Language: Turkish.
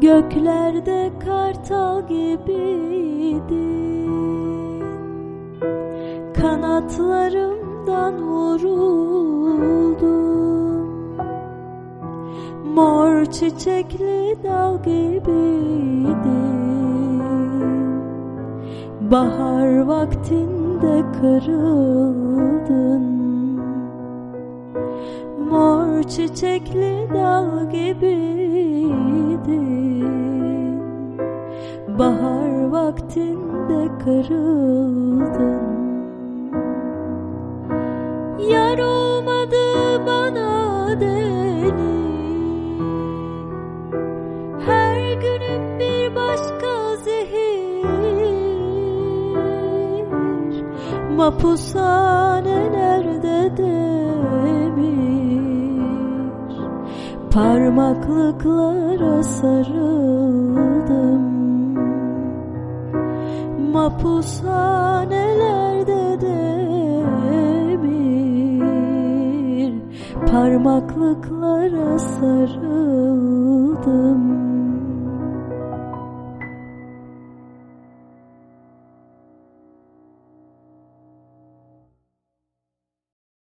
Göklerde kartal gibiydin. Kanatlarımdan vuruldum Mor çiçekli dal gibiydin. Bahar vaktinde kırıldın. Mor çiçekli dal gibiydin Bahar vaktinde kırıldın. Yar olmadı bana deniz Her günüm bir başka zehir. Mapushanelerde demir Parmaklıklara sarıldım. Mapushanelerde demir Parmaklıklara sarıldım